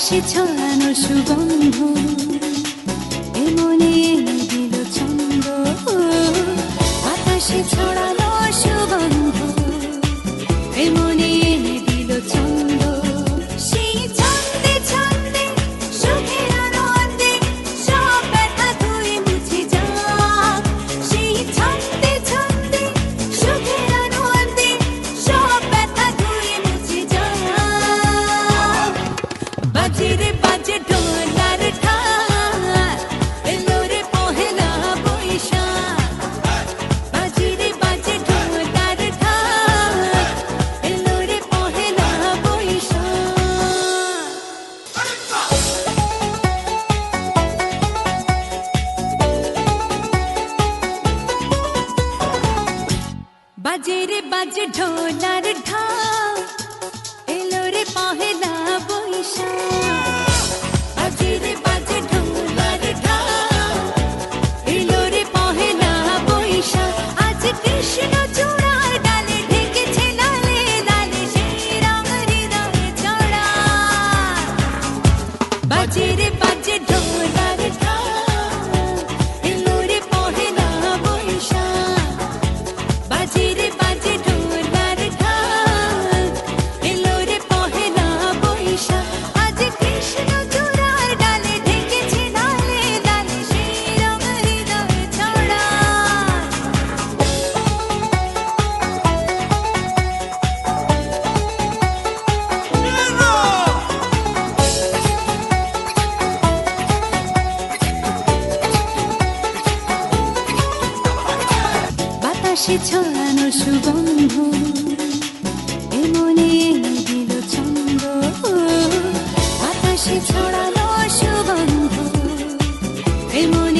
আকাশে ছড়ানো সুগন্ধ এমনি দিল চন্দ্র। আকাশে ছড়ানো বাজে রে বাজে ঢোল আকাশে ছড়ানো সুগন্ধ এমনি দিল ছন্দ। আকাশে ছড়ানো সুগন্ধ এমনি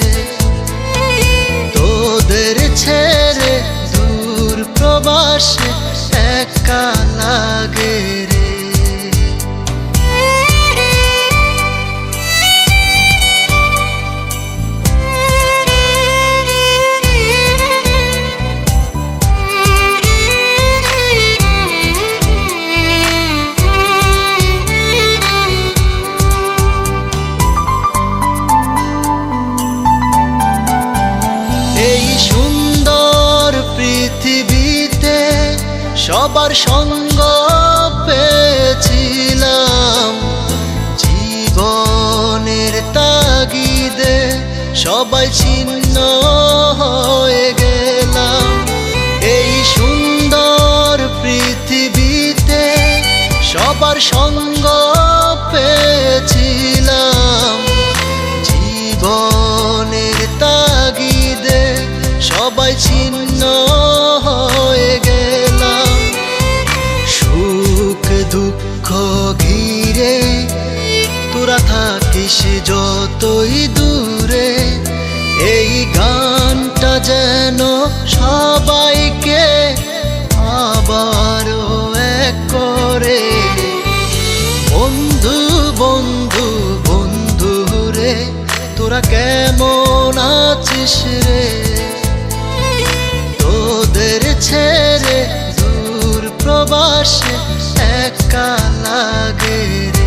পৃথিবীতে সবার সঙ্গ পেয়েছিলাম। জীবনের তাগিদে সবাই ছিন্ন সবাই ছিন্ন হয়ে গেলাম। সুখ, দুঃখ ঘিরে তোরা থাকিস যতই দূরে। এই গানটা যেন সবাইকে আবারও এক করে। বন্ধু বন্ধু বন্ধু রে, তোরা কেমন আছিস রে? প্রবাসে একা লাগে রে।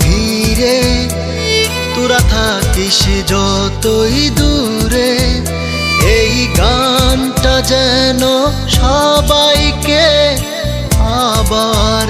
ঘিরে তোরা থাকিস যতই দূরে। এই গানটা যেন সবাইকে আবার